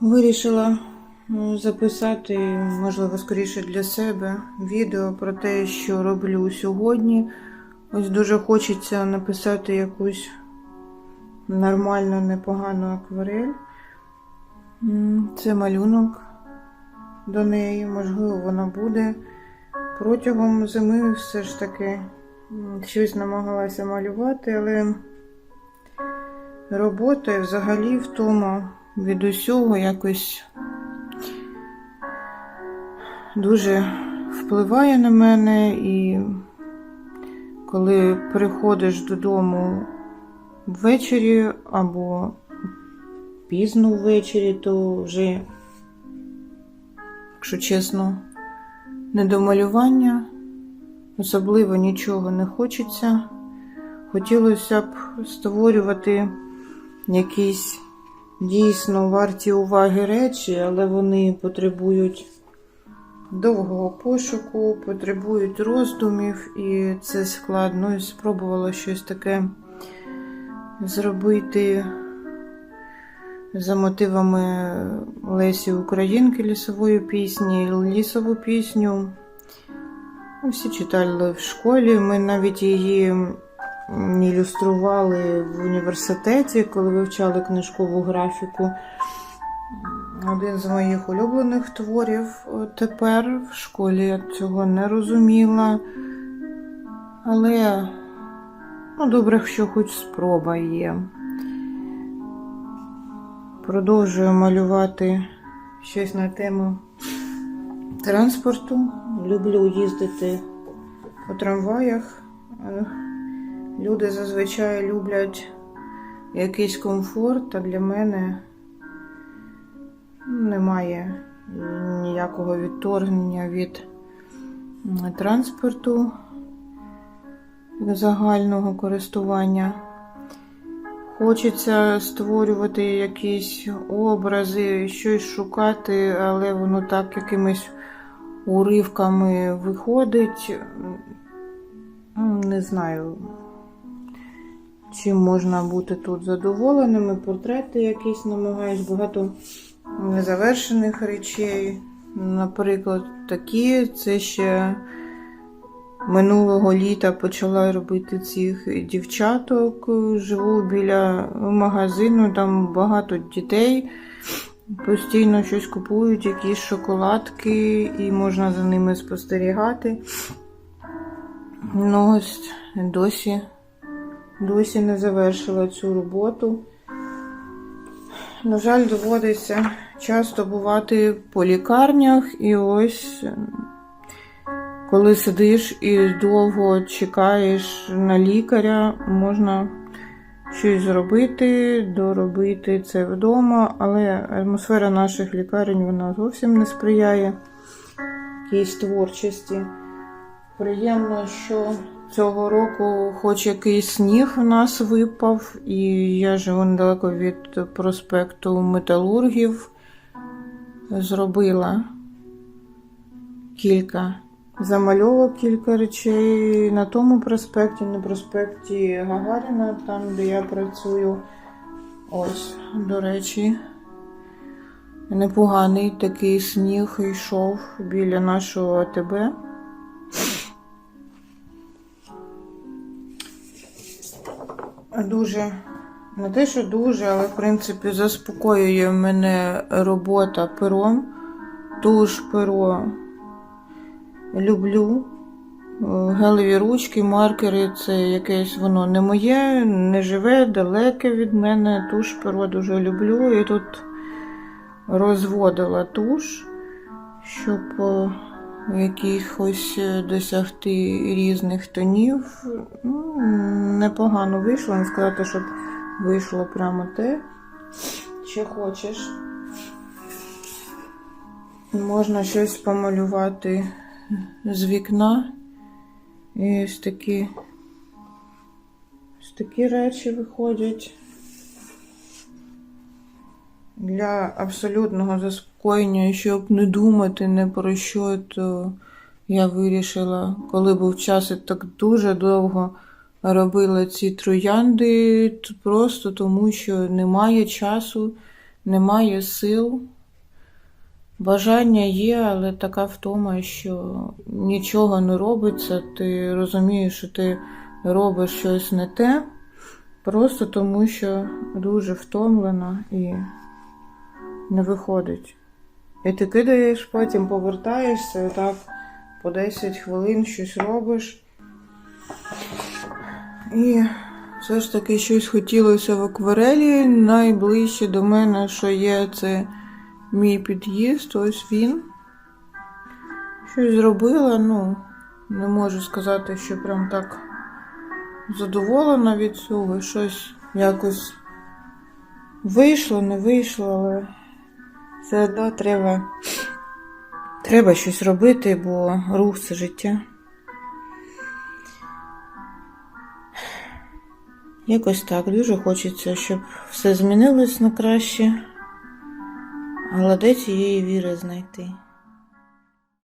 Вирішила ну, записати, можливо, скоріше для себе відео про те, що роблю сьогодні. Ось дуже хочеться написати якусь нормальну, непогану акварель. Це малюнок до неї, можливо, вона буде. Протягом зими все ж таки щось намагалася малювати, але робота і взагалі втома від усього якось дуже впливає на мене, і коли приходиш додому ввечері або пізно ввечері, то вже, якщо чесно, не до малювання, особливо нічого не хочеться. Хотілося б створювати якісь дійсно варті уваги речі, але вони потребують довгого пошуку, потребують роздумів, і це складно. І спробувала щось таке зробити за мотивами Лесі Українки лісової пісні, лісову пісню. Всі читали в школі. Ми навіть її ілюстрували в університеті, коли вивчали книжкову графіку. Один з моїх улюблених творів тепер в школі я цього не розуміла. Але ну, добре, що хоч спроба є. Продовжую малювати щось на тему транспорту. Люблю їздити по трамваях. Люди зазвичай люблять якийсь комфорт, а для мене немає ніякого відторгнення від транспорту загального користування. Хочеться створювати якісь образи, щось шукати, але воно так якимись уривками виходить. Не знаю, чим можна бути тут задоволеними. Портрети якісь намагаюсь, багато незавершених речей. Наприклад, такі. Це ще минулого літа почала робити цих дівчаток. Живу біля магазину, там багато дітей. Постійно щось купують, якісь шоколадки, і можна за ними спостерігати. Ну, ось досі, досі не завершила цю роботу. На жаль, доводиться часто бувати по лікарнях, і ось коли сидиш і довго чекаєш на лікаря, можна щось зробити, доробити це вдома, але атмосфера наших лікарень вона зовсім не сприяє якійсь творчості. Приємно, що цього року хоч якийсь сніг у нас випав, і я живу недалеко від проспекту Металургів. Зробила кілька замальовок, кілька речей на тому проспекті, на проспекті Гагаріна, там, де я працюю. Ось, до речі, непоганий такий сніг йшов біля нашого АТБ. Дуже, не те, що дуже, але в принципі заспокоює мене робота пером. Туш перо люблю. Е, Гелеві ручки, маркери це якесь воно не моє, не живе, далеке від мене. Туш перо дуже люблю. І тут розводила туш, щоб е, якихось е, досягти різних тонів. Ну, непогано вийшло, не сказати, щоб вийшло прямо те, що хочеш. Можна щось помалювати з вікна. І ось такі, ось такі речі виходять. Для абсолютного заспокоєння, щоб не думати не про що, то я вирішила, коли був час, і так дуже довго робила ці троянди, просто тому що немає часу немає сил. Бажання є, але така втома, що нічого не робиться. Ти розумієш, що ти робиш щось не те, просто тому що дуже втомлена і не виходить. І ти кидаєш, потім повертаєшся і так по 10 хвилин щось робиш. І все ж таки щось хотілося в акварелі. Найближче до мене, що є, це мій під'їзд, ось він. Щось зробила, ну, не можу сказати, що прям так задоволена від цього. Щось якось вийшло, не вийшло, але все одно треба, треба щось робити, бо рух це життя. Якось так дуже хочеться, щоб все змінилось на краще, але де цієї віри знайти?